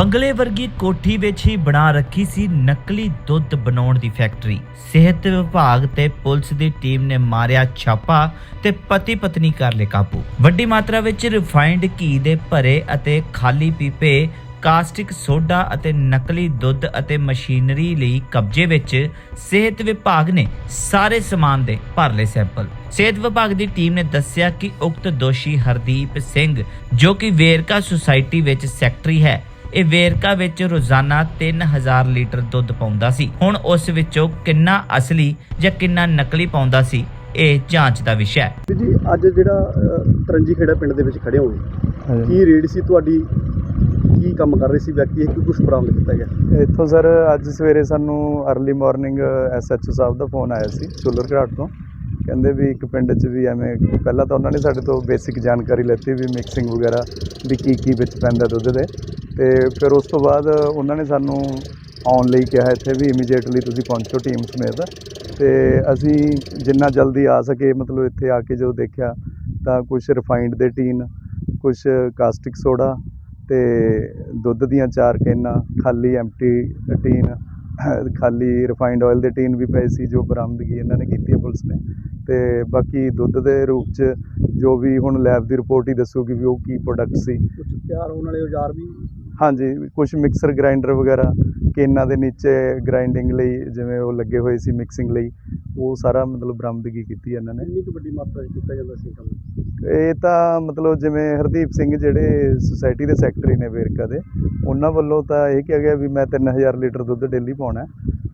ਬੰਗਲੇ ਵਰਗੀ ਕੋਠੀ ਵਿੱਚ ਹੀ ਬਣਾ ਰੱਖੀ ਸੀ ਨਕਲੀ ਦੁੱਧ ਬਣਾਉਣ ਦੀ ਫੈਕਟਰੀ। ਸਿਹਤ ਵਿਭਾਗ ਤੇ ਪੁਲਿਸ ਦੀ ਟੀਮ ਨੇ ਮਾਰਿਆ ਛਾਪਾ ਤੇ ਪਤੀ ਪਤਨੀ ਕਰ ਲਏ ਕਾਬੂ। ਵੱਡੀ ਮਾਤਰਾ ਵਿੱਚ ਰਿਫਾਈਨਡ ਘੀ ਦੇ ਭਰੇ ਅਤੇ ਖਾਲੀ ਪੀਪੇ, ਕਾਸਟਿਕ ਸੋਡਾ ਅਤੇ ਨਕਲੀ ਦੁੱਧ ਅਤੇ ਮਸ਼ੀਨਰੀ ਲਈ ਕਬਜ਼ੇ ਵਿੱਚ ਸਿਹਤ ਵਿਭਾਗ ਨੇ ਸਾਰੇ ਸਮਾਨ ਦੇ ਭਰ ਲਏ ਸੈਂਪਲ। ਸਿਹਤ ਵਿਭਾਗ ਦੀ ਟੀਮ ਨੇ ਦੱਸਿਆ ਕਿ ਉਕਤ ਦੋਸ਼ੀ ਹਰਦੀਪ ਸਿੰਘ, ਜੋ ਕਿ ਵੇਰਕਾ ਸੁਸਾਇਟੀ ਵਿੱਚ ਸੈਕਟਰੀ ਹੈ ਇਹ ਵੇਰਕਾ ਵਿੱਚ ਰੋਜ਼ਾਨਾ 3000 ਲੀਟਰ ਦੁੱਧ ਪਾਉਂਦਾ ਸੀ। ਹੁਣ ਉਸ ਵਿੱਚੋਂ ਕਿੰਨਾ ਅਸਲੀ ਜਾਂ ਕਿੰਨਾ ਨਕਲੀ ਪਾਉਂਦਾ ਸੀ ਇਹ ਜਾਂਚ ਦਾ ਵਿਸ਼ਾ ਹੈ। ਜੀ ਅੱਜ ਜਿਹੜਾ ਤਰੰਜੀ ਖੇੜਾ ਪਿੰਡ ਦੇ ਵਿੱਚ ਖੜੇ ਹੋਏ। ਕੀ ਰੇਡ ਸੀ ਤੁਹਾਡੀ? ਕੀ ਕੰਮ ਕਰ ਰਹੇ ਸੀ ਵਿਅਕਤੀ? ਇਹ ਕਿ ਕੁਝ ਬਰਾਮਦ ਕੀਤਾ ਗਿਆ। ਇੱਥੋਂ ਸਰ ਅੱਜ ਸਵੇਰੇ ਸਾਨੂੰ अर्ਲੀ ਮਾਰਨਿੰਗ ਐਸਐਚਓ ਸਾਹਿਬ ਦਾ ਫੋਨ ਆਇਆ ਸੀ ਚੁੱਲਰ ਘਾਟ ਤੋਂ। ਕਹਿੰਦੇ ਵੀ ਇੱਕ ਪਿੰਡ 'ਚ ਵੀ ਐਵੇਂ ਪਹਿਲਾਂ ਤਾਂ ਉਹਨਾਂ ਨੇ ਸਾਡੇ ਤੋਂ ਬੇਸਿਕ ਜਾਣਕਾਰੀ ਲੈਤੀ ਵੀ ਮਿਕਸਿੰਗ ਵਗੈਰਾ ਵੀ ਕੀ ਕੀ ਵਿੱਚ ਪੈਂਦਾ ਦੁੱਧ ਦੇ। ਤੇ ਫਿਰ ਉਸ ਤੋਂ ਬਾਅਦ ਉਹਨਾਂ ਨੇ ਸਾਨੂੰ ਆਉਣ ਲਈ ਕਿਹਾ ਇੱਥੇ ਵੀ ਇਮੀਡੀਏਟਲੀ ਤੁਸੀਂ ਪਹੁੰਚੋ ਟੀਮ ਸਮੇਤ। ਤੇ ਅਸੀਂ ਜਿੰਨਾ ਜਲਦੀ ਆ ਸਕੇ, ਮਤਲਬ ਇੱਥੇ ਆ ਕੇ ਜਦੋਂ ਦੇਖਿਆ ਤਾਂ ਕੁਝ ਰਿਫਾਈਨਡ ਦੇ ਟੀਨ ਕੁਝ ਕਾਸਟਿਕ ਸੋਡਾ ਤੇ ਦੁੱਧ ਦੀਆਂ ਚਾਰ ਕੈਨਾਂ, ਖਾਲੀ ਐਮਟੀ ਟੀਨ, ਖਾਲੀ ਰਿਫਾਈਨਡ ਆਇਲ ਦੇ ਟੀਨ ਵੀ ਪਏ ਸੀ ਜੋ ਬਰਾਮਦਗੀ ਇਹਨਾਂ ਨੇ ਕੀਤੀ ਹੈ ਪੁਲਿਸ ਨੇ। ਤੇ ਬਾਕੀ ਦੁੱਧ ਦੇ ਰੂਪ 'ਚ ਜੋ ਵੀ ਹੁਣ ਲੈਬ ਦੀ ਰਿਪੋਰਟ ਹੀ ਦੱਸੂਗੀ ਵੀ ਉਹ ਕੀ ਪ੍ਰੋਡਕਟ ਸੀ। ਕੁਝ ਤਿਆਰ ਹੋਣ ਵਾਲੇ ਔਜ਼ਾਰ ਵੀ ਹਾਂਜੀ ਕੁਝ ਮਿਕਸਰ ਗ੍ਰਾਈਂਡਰ ਵਗੈਰਾ ਕੇਨਾਂ ਦੇ ਨੀਚੇ ਗ੍ਰਾਈਂਡਿੰਗ ਲਈ ਜਿਵੇਂ ਉਹ ਲੱਗੇ ਹੋਏ ਸੀ ਮਿਕਸਿੰਗ ਲਈ, ਉਹ ਸਾਰਾ ਮਤਲਬ ਬਰਾਮਦਗੀ ਕੀਤੀ ਇਹਨਾਂ ਨੇ। ਇੰਨੀ ਕੁ ਵੱਡੀ ਮਾਤਰਾ 'ਚ ਕੀਤਾ ਜਾਂਦਾ ਸੀ ਕੰਮ? ਇਹ ਤਾਂ ਮਤਲਬ ਜਿਵੇਂ ਹਰਦੀਪ ਸਿੰਘ ਜਿਹੜੇ ਸੁਸਾਇਟੀ ਦੇ ਸੈਕਟਰੀ ਨੇ ਵੇਰਕਾ ਦੇ ਉਹਨਾਂ ਵੱਲੋਂ ਤਾਂ ਇਹ ਕਿਹਾ ਗਿਆ ਵੀ ਮੈਂ 3000 ਲੀਟਰ ਦੁੱਧ ਡੇਲੀ ਪਾਉਣਾ ਹੈ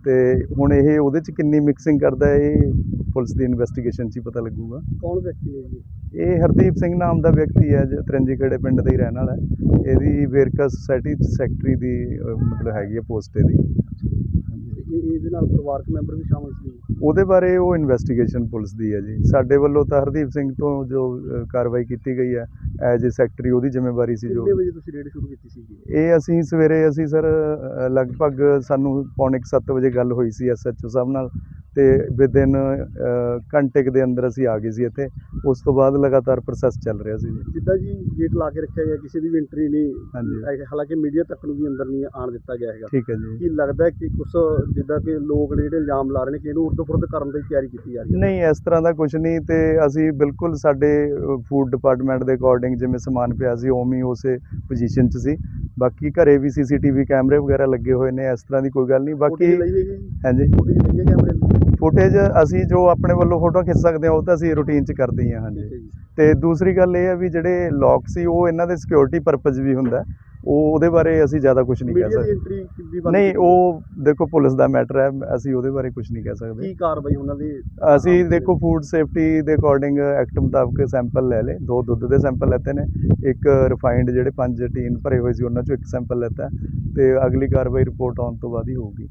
ਤੇ ਹੁਣ ਇਹ ਉਹਦੇ ਚ ਕਿੰਨੀ ਮਿਕਸਿੰਗ ਕਰਦਾ ਹੈ, ਇਹ ਪੁਲਿਸ ਦੀ ਇਨਵੈਸਟੀਗੇਸ਼ਨ 'ਚ ਹੀ ਪਤਾ ਲੱਗੂਗਾ। ਕੌਣ ਵਿਅਕਤੀ ਜੀ? ਇਹ ਹਰਦੀਪ ਸਿੰਘ ਨਾਮ ਦਾ ਵਿਅਕਤੀ ਹੈ ਜੋ ਤਰੰਜੀ ਖੇੜੇ ਪਿੰਡ ਦਾ ਹੀ ਰਹਿਣ ਵਾਲਾ ਹੈ। ਇਹਦੀ ਵੇਰਕਾ ਸੁਸਾਇਟੀ ਸੈਕਟਰੀ ਦੀ ਮਤਲਬ ਹੈਗੀ ਹੈ ਪੋਸਟ ਇਹਦੀ। ਇਹ ਇਹਦੇ ਨਾਲ ਪਰਿਵਾਰਕ ਮੈਂਬਰ ਵੀ ਸ਼ਾਮਲ ਸੀ। ਉਹਦੇ ਬਾਰੇ ਉਹ ਇਨਵੈਸਟੀਗੇਸ਼ਨ ਪੁਲਿਸ ਦੀ ਹੈ ਜੀ। ਸਾਡੇ ਵੱਲੋਂ ਤਾਂ ਹਰਦੀਪ ਸਿੰਘ ਤੋਂ ਜੋ ਕਾਰਵਾਈ ਕੀਤੀ ਗਈ ਹੈ ਐਜ਼ ਏ ਸੈਕਟਰੀ ਉਹਦੀ ਜ਼ਿੰਮੇਵਾਰੀ ਸੀ ਜੋ। ਕਿੰਨੇ ਵਜੇ ਤੁਸੀਂ ਰੇਡ ਸ਼ੁਰੂ ਕੀਤੀ ਸੀ ਇਹ ਅਸੀਂ ਸਵੇਰੇ ਅਸੀਂ ਸਰ ਅ, ਲਗਭਗ ਸਾਨੂੰ ਪੌਣੇ 7 ਵਜੇ ਗੱਲ ਹੋਈ ਸੀ ਐਸਐਚਓ ਸਾਹਿਬ ਨਾਲ। ਤੇ ਵਿਦਿਨ ਘੰਟੇ ਦੇ ਅੰਦਰ ਅਸੀਂ ਆ ਗਏ ਸੀ ਇੱਥੇ। ਉਸ ਤੋਂ ਬਾਅਦ ਲਗਾਤਾਰ ਪ੍ਰੋਸੈਸ ਚੱਲ ਰਿਹਾ ਸੀ ਜਿੱਦਾਂ ਜੀ ਗੇਟ ਲਾ ਕੇ ਰੱਖਿਆ ਗਿਆ ਕਿਸੇ ਦੀ ਵੀ ਐਂਟਰੀ ਨਹੀਂ। ਹਾਲਾਂਕਿ ਮੀਡੀਆ ਤੱਕ ਨੂੰ ਵੀ ਅੰਦਰ ਨਹੀਂ ਆਣ ਦਿੱਤਾ ਗਿਆ ਹੈਗਾ। ਠੀਕ ਹੈ ਜੀ। ਕੀ ਲੱਗਦਾ ਕਿ ਕੁਝ ਜਿੱਦਾਂ ਕਿ ਲੋਕ ਨੇ ਜਿਹੜੇ ਇਲਜ਼ਾਮ ਲਾ ਰਹੇ ਨੇ ਕਿ ਇਹਨੂੰ ਉਰਦ-ਫੁਰਦ ਕਰਨ ਦੀ ਤਿਆਰੀ ਕੀਤੀ ਜਾ ਰਹੀ ਹੈ? ਨਹੀਂ ਇਸ ਤਰ੍ਹਾਂ ਦਾ ਕੁਝ ਨਹੀਂ ਤੇ ਅਸੀਂ ਬਿਲਕੁਲ ਸਾਡੇ ਫੂਡ ਡਿਪਾਰਟਮੈਂਟ ਦੇ ਅਕੋਰਡਿੰਗ ਜਿਵੇਂ ਸਮਾਨ ਪਿਆ ਸੀ ਉਵੇਂ ਉਸੇ ਪੋਜੀਸ਼ਨ 'ਚ ਸੀ। ਬਾਕੀ ਘਰੇ ਵੀ ਸੀਸੀਟੀਵੀ ਕੈਮਰੇ ਵਗੈਰਾ ਲੱਗੇ ਹੋਏ ਨੇ ਇਸ ਤਰ੍ਹਾਂ ਦੀ ਕੋਈ ਗੱਲ ਨਹੀਂ। ਬਾਕੀ ਹਾਂਜੀ। ਕੈਮਰੇ ਫੁਟੇਜ ਅਸੀਂ ਜੋ ਆਪਣੇ ਵੱਲੋਂ ਫੋਟੋ ਖਿੱਚ ਸਕਦੇ ਹਾਂ ਉਹ ਤਾਂ ਅਸੀਂ ਰੂਟੀਨ 'ਚ ਕਰਦੇ ਹੀ ਹਾਂਜੀ। ਤੇ ਦੂਸਰੀ ਗੱਲ ਇਹ ਹੈ ਵੀ ਜਿਹੜੇ ਲੌਕ ਸੀ ਉਹ ਇਹਨਾਂ ਦੇ ਸਿਕਿਉਰਿਟੀ ਪਰਪਸ ਵੀ ਹੁੰਦਾ। ਉਹ ਉਹਦੇ ਬਾਰੇ ਅਸੀਂ ਜ਼ਿਆਦਾ ਕੁਝ ਨਹੀਂ ਕਹਿ ਸਕਦੇ। ਨਹੀਂ ਉਹ ਦੇਖੋ ਪੁਲਿਸ ਦਾ ਮੈਟਰ ਹੈ ਅਸੀਂ ਉਹਦੇ ਬਾਰੇ ਕੁਝ ਨਹੀਂ ਕਹਿ ਸਕਦੇ। ਕੀ ਕਾਰਵਾਈ ਉਹਨਾਂ ਦੀ ਅਸੀਂ ਦੇਖੋ ਫੂਡ ਸੇਫਟੀ ਦੇ ਅਕੋਰਡਿੰਗ ਐਕਟ ਮੁਤਾਬਕ ਸੈਂਪਲ ਲੈ ਲਏ। ਦੋ ਦੁੱਧ ਦੇ ਸੈਂਪਲ ਲੈਤੇ ਨੇ। ਇੱਕ ਰਿਫਾਈਨਡ ਜਿਹੜੇ ਪੰਜ ਟੀਨ ਭਰੇ ਹੋਏ ਸੀ ਉਹਨਾਂ ਚੋਂ ਇੱਕ ਸੈਂਪਲ ਲੈਤਾ ਤੇ ਅਗਲੀ ਕਾਰਵਾਈ ਰਿਪੋਰਟ ਆਉਣ ਤੋਂ ਬਾਅਦ ਹੀ ਹੋਊਗੀ।